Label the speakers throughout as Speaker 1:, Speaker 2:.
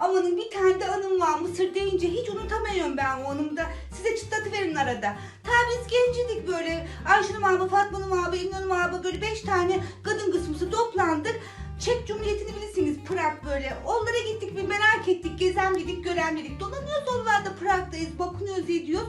Speaker 1: Amanın bir tane de anım var. Mısır deyince hiç unutamıyorum ben o anımda. Size çıtlatıverin arada. Ta biz gencidik böyle. Ayşen'im abi, Fatma'nım abi, İmran'ım abi böyle beş tane kadın kısmısı toplandık. Çek Cumhuriyeti'ni bilirsiniz Prag böyle. Onlara gittik bir merak ettik. Gezen dedik, gören dedik. Dolanıyoruz oralarda Prag'dayız. Bakınıyoruz ediyoruz.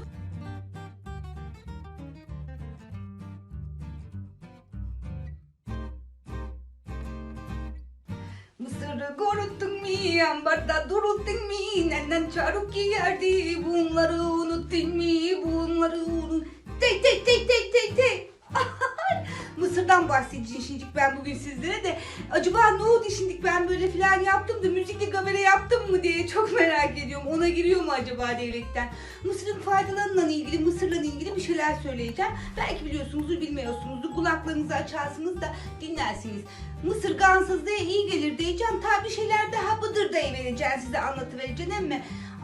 Speaker 1: Mısır'ı koruttun mi, ambarda duruttun mi, neden çarık giyerdi, bunları unuttun mi, bunları unut... Tey tey tey tey tey tey. Mısır'dan bahsedeceğim şimdi ben bugün sizlere de. Acaba ne oldu şimdi ben böyle falan yaptım da müzikli kamera yaptım mı diye çok merak ediyorum. Ona giriyor mu acaba devletten? Mısır'ın faydalarıyla ilgili, Mısır'la ilgili bir şeyler söyleyeceğim. Belki biliyorsunuzdur, bilmiyorsunuzdur. Kulaklarınızı açarsınız da dinlersiniz. Mısır gansızlığa iyi gelir diyeceğim. Ta bir şeyler daha bıdır da vereceğim size anlatıvereceğim ama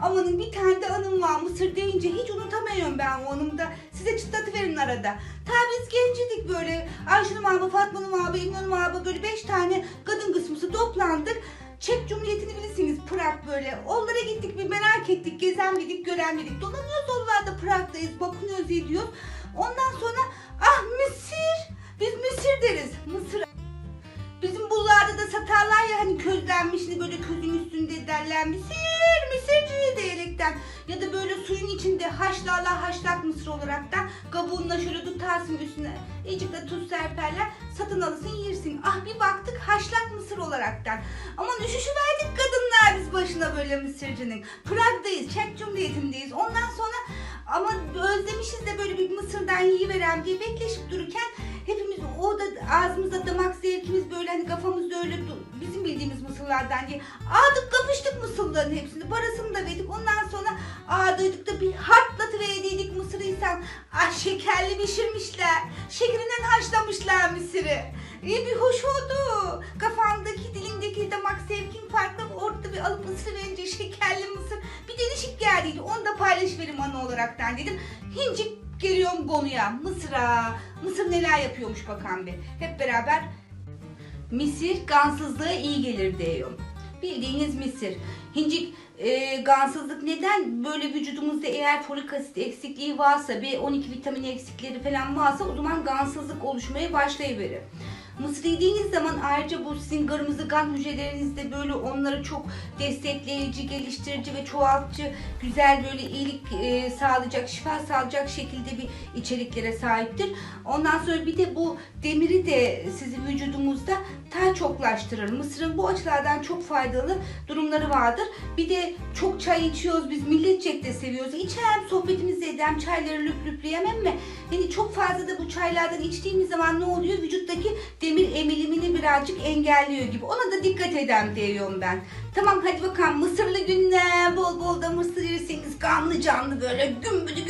Speaker 1: Amanın bir tane de anım var. Mısır deyince hiç unutamıyorum ben o anımda. Size çıtlatıverin arada. Ta biz gencidik böyle. Ayşen'im abi, Fatma'nım abi, İmran'ım abi böyle beş tane kadın kısmısı toplandık. Çek Cumhuriyeti'ni bilirsiniz Prag böyle. Onlara gittik bir merak ettik. Gezen dedik, gören dedik. Dolanıyoruz oralarda Prag'dayız. Bakınıyoruz ediyoruz. Ondan sonra ah Mısır. Biz Mısır deriz. Mısır Bizim buralarda da satarlar ya hani közlenmişini böyle közün üstünde derler mısır mısırcı diyerekten ya da böyle suyun içinde haşlarlar haşlak mısır olaraktan kabuğuna şöyle tutarsın üstüne. Ecik de tuz serperler satın alırsın yersin. Ah bir baktık haşlak mısır olaraktan. Aman üşüşü verdik kadınlar biz başına böyle mısırcının. Prag'dayız Çek Cumhuriyeti'ndeyiz ondan sonra ama özlemişiz de böyle bir mısırdan yiyiveren diye bekleşip dururken da ağzımızda damak zevkimiz böyle hani kafamızda öyle bizim bildiğimiz mısırlardan diye. Aldık kapıştık mısırların hepsini parasını da verdik. Ondan sonra ağdaydık da bir hartlatı verdiydik mısırı ah şekerli pişirmişler. Şekerinden haşlamışlar mısırı. İyi bir hoş oldu. Kafandaki dilindeki damak zevkin farklı. Orada bir alıp mısır verince şekerli mısır. Bir değişik geldiydi onu da paylaşıverim ana olaraktan dedim. Hincik geliyorum konuya Mısır'a Mısır neler yapıyormuş bakan bir hep beraber Misir gansızlığa iyi gelir diyor. Bildiğiniz Misir. Hincik e, gansızlık neden böyle vücudumuzda eğer folik asit eksikliği varsa B12 vitamini eksikleri falan varsa o zaman gansızlık oluşmaya başlayıverir. Mısır yediğiniz zaman ayrıca bu sizin kırmızı kan hücrelerinizde böyle onları çok destekleyici, geliştirici ve çoğaltıcı, güzel böyle iyilik e, sağlayacak, şifa sağlayacak şekilde bir içeriklere sahiptir. Ondan sonra bir de bu demiri de sizin vücudumuzda daha çoklaştırır. Mısırın bu açılardan çok faydalı durumları vardır. Bir de çok çay içiyoruz biz milletçek de seviyoruz. İçerim sohbetimizi edem çayları lüp lüpleyemem mi? Yani çok fazla da bu çaylardan içtiğimiz zaman ne oluyor? Vücuttaki demir emilimini birazcık engelliyor gibi. Ona da dikkat edem diyorum ben. Tamam hadi bakalım Mısırlı günler bol bol da Mısır yerseniz kanlı canlı böyle gümbüdü